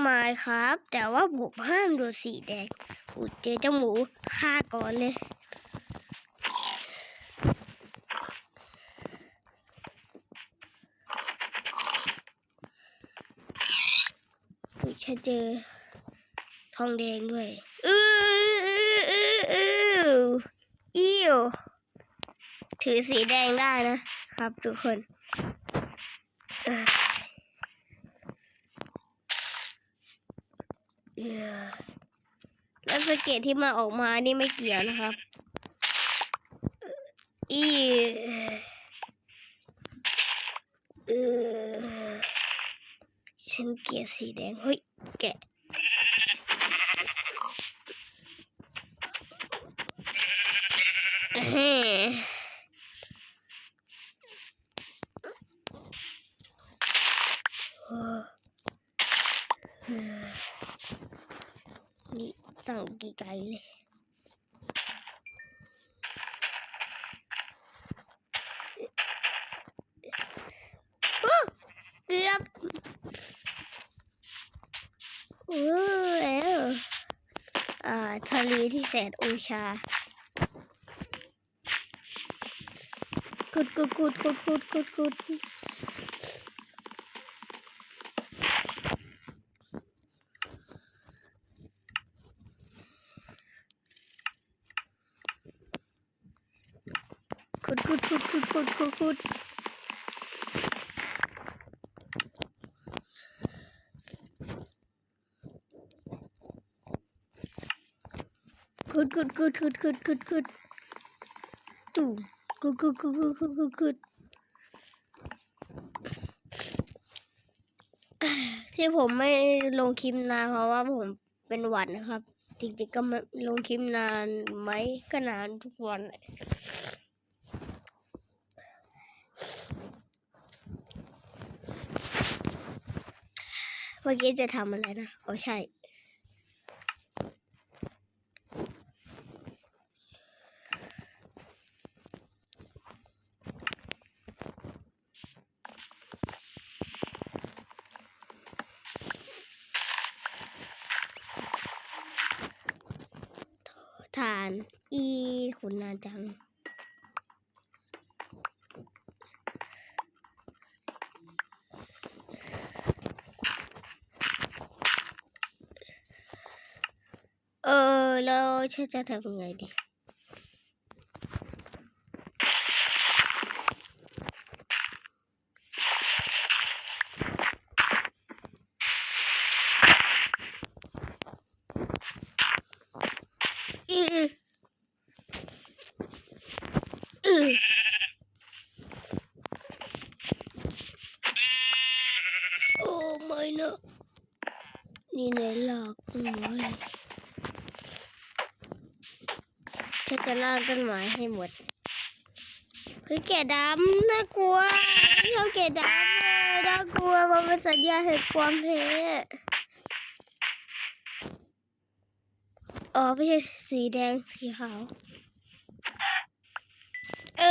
ไม่ครับ แต่ว่าผมห้ามดูสีแดงอุยเจอเจ้าหมูฆ่าก่อนเลย อุ้ยฉันเจอทองแดงด้วยอืออืออืออืออิวถือสีแดงได้นะครับทุกคนเอ้ยเอ้ย แล้วสเก็ตที่มาออกมานี่ไม่เกี่ยวนะครับ อีเออฉันเกลียดสีแดง เฮ้ย แกะ แฮ่โอ้เฮ้ยนี่ตั้งกี่ ไกลๆเลยเกือบโอ้แล้วอ่าทะเลที่แสนโอชากุดกุดกุดกุดกุดกุดกุด กุดกุดกุดกุดกุดกุดกุดกุดกุดกุดกุดกุดกุดตู่กุดกุดกุดกุดกุดกุดกุดที่ผมไม่ลงคลิปนานเพราะว่าผมเป็นหวัดนะครับจริงๆก็ไม่ลงคลิปนานไหมก็นานทุกวันแหละ เมื่อกี้จะทำอะไรนะอ๋อใช่ ฐาน อีขุนนานจัง Solo çatatamıyordu. Ugh. ลาต้นไม้ให้หมดเฮ้ยแกะดำน่ากลัวเขาแกะดำเลยน่ากลัวมันเป็นสัญญาแห่งความแพ้อ๋อไม่ใช่สีแดงสีขาวเอ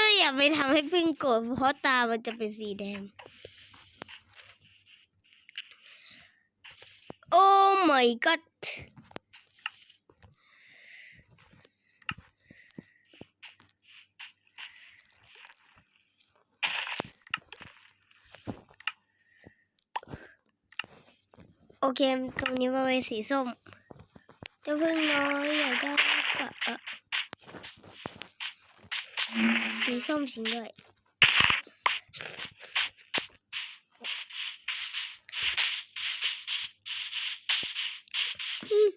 ออย่าไปทำให้พึ่งโกรธเพราะตามันจะเป็นสีแดง โอ้ my god อเค ตรงนี้มาเป็นสีส้มเจะพึ่งน้อยอยากได้ก็เออสีส้มจริงด้วย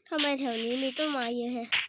ทำไมแถวนี้มีต้นไม้เยอะแฮะ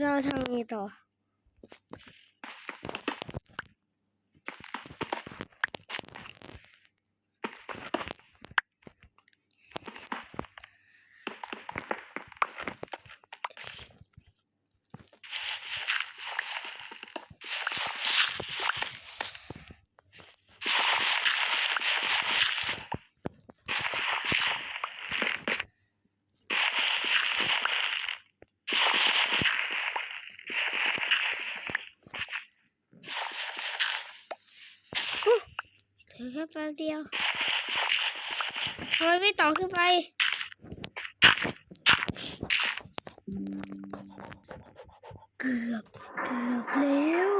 เราทำ แป๊บเดียวทำไมไม่ต่อขึ้นไปเกือบเกือบแล้ว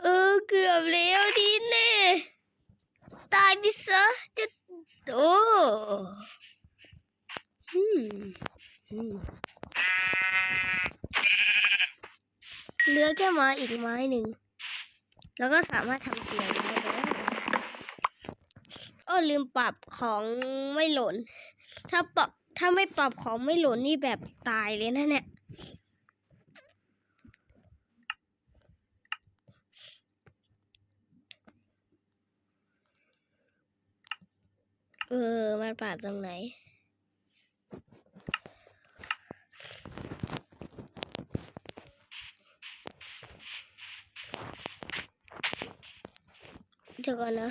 เออเกือบแล้วดินเน่ตายไปซะจะโอ้อืมอืมเหลือแค่ไม้อีกไม้หนึ่ง แล้วก็สามารถทำเตียงได้ แล้วโอลืมปรับของไม่หล่น ถ้าปรับถ้าไม่ปรับของไม่หล่นนี่แบบตายเลยนะเนี่ยเออ มันปรับตรงไหน เดี๋ยวก่อนนะ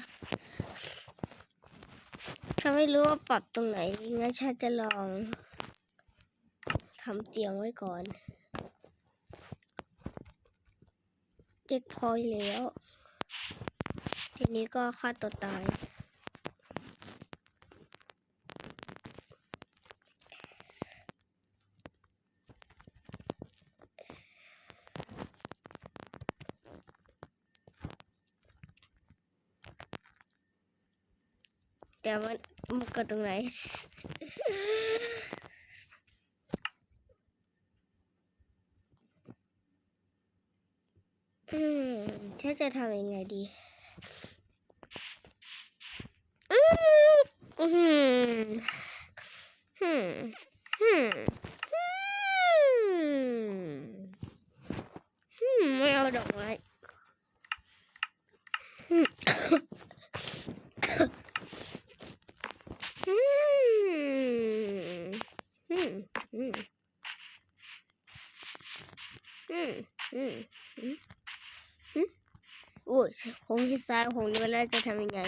าไม่รู้ว่าปรับตรงไหนงั้นฉันจะลองทำเตียงไว้ก่อนเจ็กพอยแล้ว ทีนี้ก็ฆ่าตัวตาย เดี๋ยวมันมัน กดตรงไหน อืมถ้าจะทำยังไงดี อืมอืมอืมอืมอืมอืมไม่เอาดอกไม้อืม อืมอืมอืมอืมอืมอืมอืม โอ้ยผมคิดซ้ายผมรู้แล้วจะทำยังไง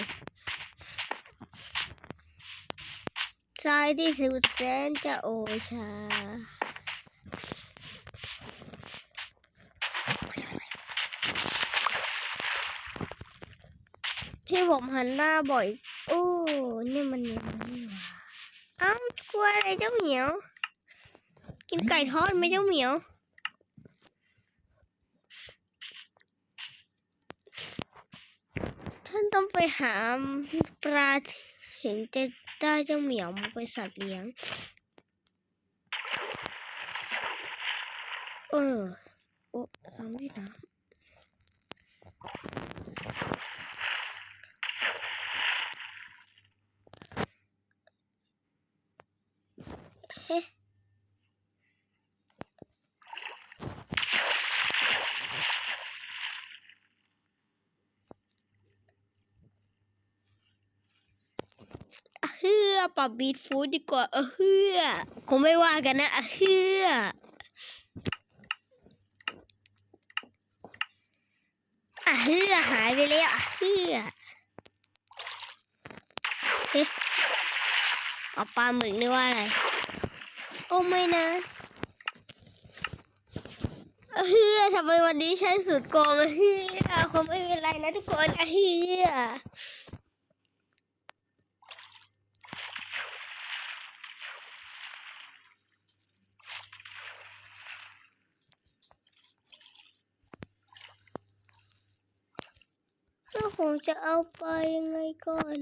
ทรายที่สุดแสนจะโอชา ที่ผมหันหน้าบ่อย โอ้นี่มันยังไงนี่ว่าเอ้ากลัวอะไรเจ้าเหมียว กินไก่ทอดไหมเจ้าเหมียว ท่านต้องไป หาปลาถึงจะได้เจ้าเหมียวมาเป็นสัตว์เลี้ยง เออ โอ้ซ้ำด้วยนะเฮ้อะเฮื อปรับบีทฟูดดีกว่าอะเฮือคงไม่ว่ากันนะอะเฮืออะเฮือหายไปแล้วอะเฮือเฮ้เอาปลาหมึกนี่ว่าอะไร โอ้ไม่นะอะเฮือทำไมวันนี้ใช้สูตรโกงอะเฮือคงไม่เป็นไรนะทุกคนอะเฮือ แล้วผมจะเอาไปยังไงก่อน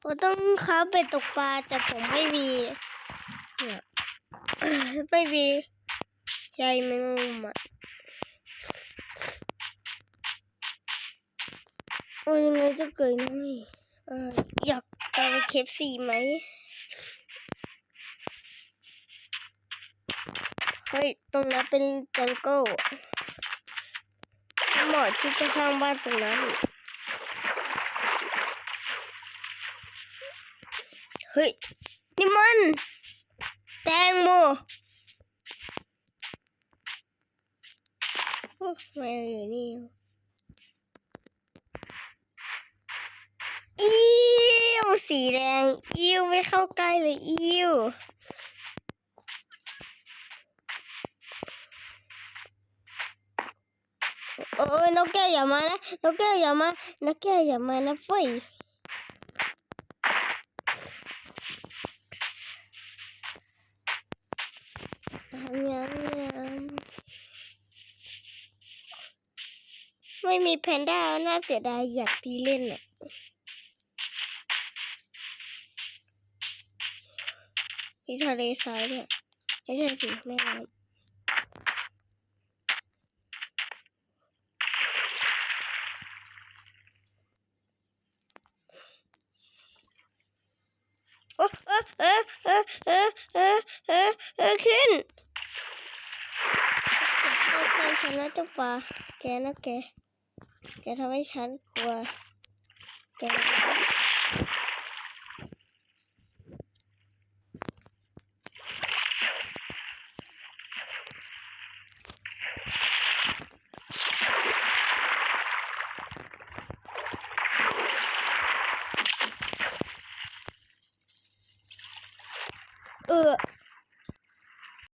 ผมต้องค้าเป็ดตกปลาแต่ผมไม่มีเนี่ยไม่มีใยแมงมุมอะโอ้ยังไงจะเกิดน้อยเอออยากไปเคฟซีไหม ฮ้ย ตรงนั้นเป็นจังเกิลเหมาะที่จะสร้างบ้านตรงนั้น เฮ้ย นี่มัน แตงโมโอ้มาอยู่นี่อิ้วสีแดงอิ้วไม่เข้าใกล้เลยอิ้ว โอ้ยนกแก้วอย่ามานะนกแก้วอย่ามานกแก้วอย่ามานะเฟ้ยยำยำไม่มีแพนด้าน่าเสียดายอยากตีเล่นอะมีทะเลทรายด้วยไม่ใช่สิแม่น้ำ โอ้ เออเออเออเออเออเออขึ้นจะเข้าใกล้ฉันนะเจ้าป่าแกนะแกแกทำให้ฉันกลัว